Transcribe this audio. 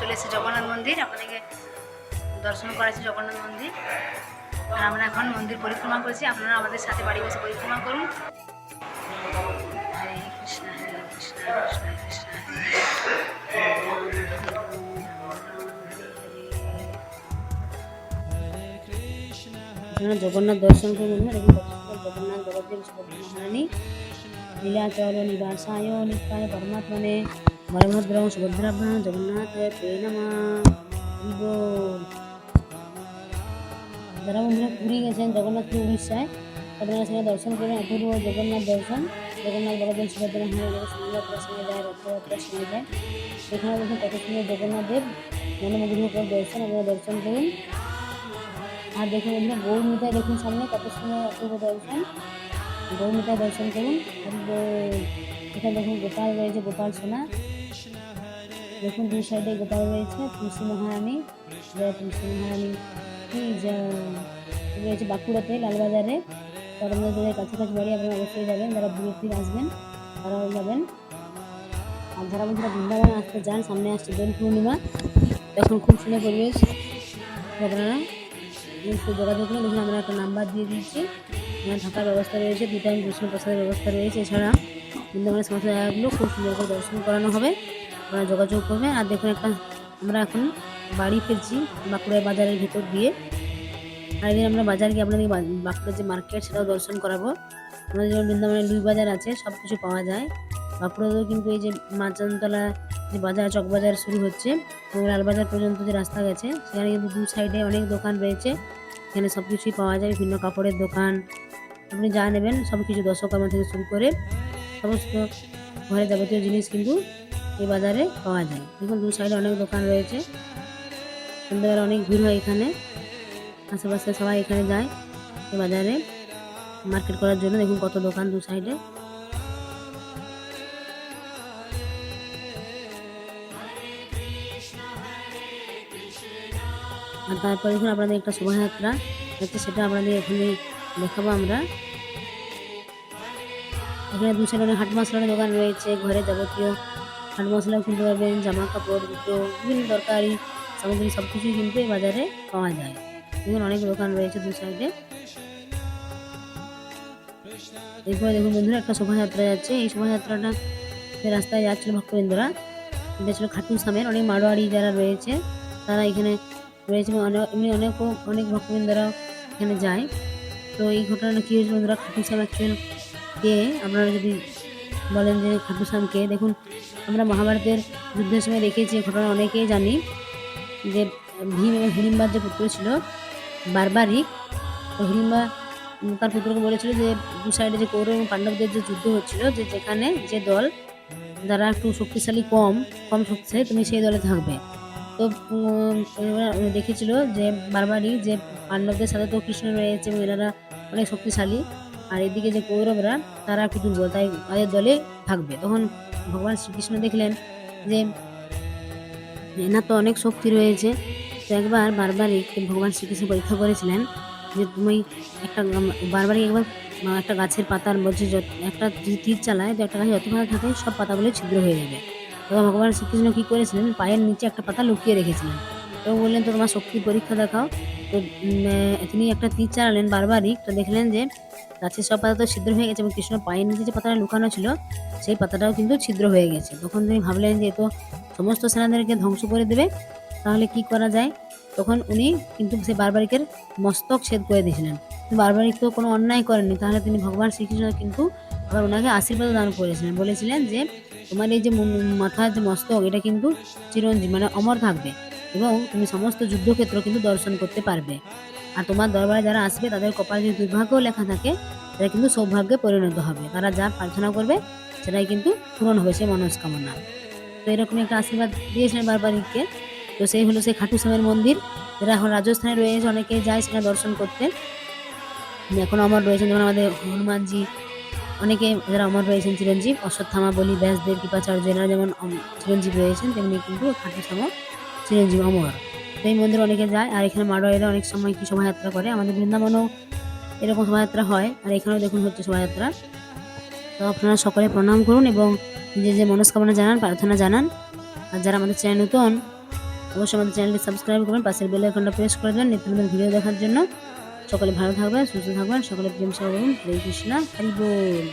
চলে এসেছি জগন্নাথ মন্দির দর্শন করাচ্ছি জগন্নাথ মন্দির। আর আমরা এখন মন্দির পরিক্রমা করছি, আপনারা আমাদের সাথে বাড়ি বসে পরিক্রমা করুন। কৃষ্ণ কৃষ্ণ জগন্নাথ দর্শন করুন জগন্নাথ নিবাসায় পরমাত্মনে। বলভদ্র সুভদ্রাভ্যাম জগন্নাথ তে নমা। যারা বন্ধুরা পুরী গেছেন জগন্নাথপুর উড়িষ্যায় আপনারা সেখানে দর্শন করবেন অপূর্ব জগন্নাথ দর্শন। জগন্নাথ বলদেব সুভদ্রা মহারানী সংযাত্রার সময় যায় রথযাত্রার সময় যায়। সেখানে দেখুন কত সুন্দর জগন্নাথ দেব মনোমুগ্ধ করে দর্শন, আপনারা দর্শন করুন। আর দেখুন বন্ধুরা, গৌরমিতায় দেখুন সামনে কত সুন্দর, অপূর্ব দর্শন। গৌরমিতায় দর্শন করুন এখানে দেখুন গোপাল রয়েছে, গোপাল সোনা। দেখুন দুই সাইডে গোপাল রয়েছে, তুলসী মহারানী তুলসী মহারানী রয়েছে বাঁকুড়াতে, লালবাজারে মধ্যে কাছাকাছি বাড়ি আপনারা অবশ্যই যাবেন, যারা দূরে থেকে আসবেন, তারাও যাবেন। আর যারা বন্ধুরা বৃন্দাবন আসতে যান সামনে আসছে দোল পূর্ণিমা, তখন খুব সুন্দর পরিবেশ। আপনারা যোগাযোগ করুন দেখুন আমরা একটা নাম্বার দিয়ে দিচ্ছি। এখানে থাকার ব্যবস্থা রয়েছে দু টাইম বিষ্ণু প্রসাদের ব্যবস্থা রয়েছে। এছাড়া বৃন্দাবনের সমস্ত জায়গাগুলো খুব সুন্দর করে দর্শন করানো হবে। আপনারা যোগাযোগ করবেন। আর দেখুন একটা আমরা এখন বাড়ি ফিরছি বাঁকুড়ার বাজারের ভিতর দিয়ে। আর এদিন আমরা বাজার গিয়ে আপনাদের বাঁকুড়ার যে মার্কেট সেটাও দর্শন করাবো। আমাদের যেমন বৃন্দাবনের লুই বাজার আছে সব কিছু পাওয়া যায়। বাঁকুড়াতেও কিন্তু এই যে মাচানতলা যে বাজার চক বাজার শুরু হচ্ছে এবং লালবাজার পর্যন্ত যে রাস্তা গেছে, সেখানে কিন্তু দু সাইডে অনেক দোকান রয়েছে। এখানে সব কিছুই পাওয়া যায়, বিভিন্ন কাপড়ের দোকান। আপনি যা নেবেন সব কিছু দশকর্মা থেকে শুরু করে সমস্ত ঘরে যাবতীয় জিনিস কিন্তু এই বাজারে পাওয়া যায়। দেখুন, দু সাইডে অনেক দোকান রয়েছে। সন্ধ্যাবেলা অনেক ভিড় হয় এখানে। আশেপাশে সবাই এখানে যায় এই বাজারে মার্কেট করার জন্য। দেখুন কত দোকান দু সাইডে। আর তারপরে দেখুন, আপনাদের একটা শোভাযাত্রা হচ্ছে সেটা আপনাদের এখানে দেখাবো আমরা। এখানে দু সাইডে অনেক হাট মশলার দোকান রয়েছে, ঘরে যাবতীয় হাট মশলাও কিনতে পারবেন জামা কাপড় জুতো, বিভিন্ন দরকারি সামগ্রী সব কিছুই কিন্তু এই বাজারে পাওয়া যায়। দেখুন, অনেক দোকান রয়েছে দু সাইডে। এরপরে দেখুন বন্ধুরা, একটা শোভাযাত্রা যাচ্ছে। এই শোভাযাত্রাটা রাস্তায় যাচ্ছিল ভক্তবৃন্দরা, এটা ছিল খাটু সামের অনেক মারোয়াড়ি যারা রয়েছে, তারা এখানে রয়েছে অনেক, এমনি অনেক অনেক ভক্তবৃন্দরা এখানে যায়। তো এই ঘটনাটা কী হয়েছিল বন্ধুরা? খাটু সাম অ্যাকচুয়াল কে? আপনারা যদি বলেন যে খাটু শ্যামকে দেখুন, আমরা মহাভারতের যুদ্ধের সময় দেখেছি ঘটনা অনেকেই জানি। যে ভীম এবং হিড়িম্বার যে পুত্র ছিল, বারবারিক তো হিড়িম্বা তার পুত্রকে বলেছিল যে, দু সাইডে যে কৌরব এবং পাণ্ডবদের যে যুদ্ধ হচ্ছিল, যে যেখানে যে দল যারা একটু শক্তিশালী, কম কম শক্তিশালী, তুমি সেই দলে থাকবে। তো দেখেছিল যে বারবারই যে পাণ্ডবদের সাথে তো কৃষ্ণ রয়েছে এবং এনারা অনেক শক্তিশালী আর এদিকে যে কৌরবরা, তারা একটু দুর্বল, তাই তাদের দলে থাকবে। তখন ভগবান শ্রীকৃষ্ণ দেখলেন যে, এনার তো অনেক শক্তি রয়েছে। তো একবার বারবারই ভগবান শ্রীকৃষ্ণ পরীক্ষা করেছিলেন যে, তুমি একটা বারবারই একবার একটা গাছের পাতার মধ্যে একটা তীর চালায়, তো একটা গাছে যত পাতা থাকে, সব পাতাগুলো ছিদ্র হয়ে যাবে। তখন ভগবান শ্রীকৃষ্ণ কী করেছিলেন, পায়ের নিচে একটা পাতা লুকিয়ে রেখেছিলেন। তো বললেন তো তোমার শক্তি পরীক্ষা দেখাও তো তিনি একটা তীর চালালেন বারবারই। তো দেখলেন যে গাছের সব পাতা তো ছিদ্র হয়ে গেছে এবং কৃষ্ণ পায়ের নিচে যে পাতাটা লুকানো ছিল, সেই পাতাটাও কিন্তু ছিদ্র হয়ে গেছে। তখন তিনি ভাবলেন যে তো সমস্ত সেনাদেরকে ধ্বংস করে দেবে, তাহলে কি করা যায়? তখন উনি কিন্তু সেই বারবারিকের মস্তক ছেদ করে দিয়েছিলেন। বারবারিক তো কোনো অন্যায় করেনি তাহলে তিনি ভগবান শ্রীকৃষ্ণ কিন্তু আবার ওনাকে আশীর্বাদ দান করেছিলেন। বলেছিলেন যে তোমার এই যে মাথার যে মস্তক, এটা কিন্তু চিরঞ্জীব মানে অমর থাকবে। এবং তুমি সমস্ত যুদ্ধক্ষেত্র কিন্তু দর্শন করতে পারবে। আর তোমার দরবারে যারা আসবে, তাদের কপালে যদি দুর্ভাগ্য লেখা থাকে, তারা কিন্তু সৌভাগ্যে পরিণত হবে। তারা যা প্রার্থনা করবে, সেটাই কিন্তু পূরণ হবে সেই মনস্কামনা। তো এরকম একটা আশীর্বাদ দিয়েছিলেন বারবারিককে। তো সেই হলো সেই খাটু শ্যামের মন্দির। যেটা এখন রাজস্থানে রয়েছে অনেকেই যায় সেখানে দর্শন করতে। এখন অমর রয়েছেন যেমন আমাদের হনুমানজি। অনেকে যারা অমর রয়েছেন, চিরঞ্জীব, অশ্বত্থামা বলি, ব্যাসদেব, কৃপাচার্য যেমন চিরঞ্জীব রয়েছেন, তেমনি কিন্তু খাটু শ্যাম চিরঞ্জীব অমর। তো এই মন্দিরে অনেকে যায়, আর এখানে মারোয়ারিরা অনেক সময় কি শোভাযাত্রা করে। আমাদের বৃন্দাবনেও এরকম শোভাযাত্রা হয়, আর এখানেও দেখুন হচ্ছে শোভাযাত্রা। তো আপনারা সকলে প্রণাম করুন এবং যে যে মনস্কামনা জানান, প্রার্থনা জানান। আর যারা আমাদের চ্যানেল নতুন, অবশ্যই আমাদের চ্যানেলটি সাবস্ক্রাইব করবেন পাশের বেল আইকনটা প্রেস করে দেবেন নিত্য নতুন ভিডিও দেখার জন্য। সকলে ভালো থাকবেন, সুস্থ থাকবেন, সকলে প্রেম সহ হরে কৃষ্ণ, হরি বল।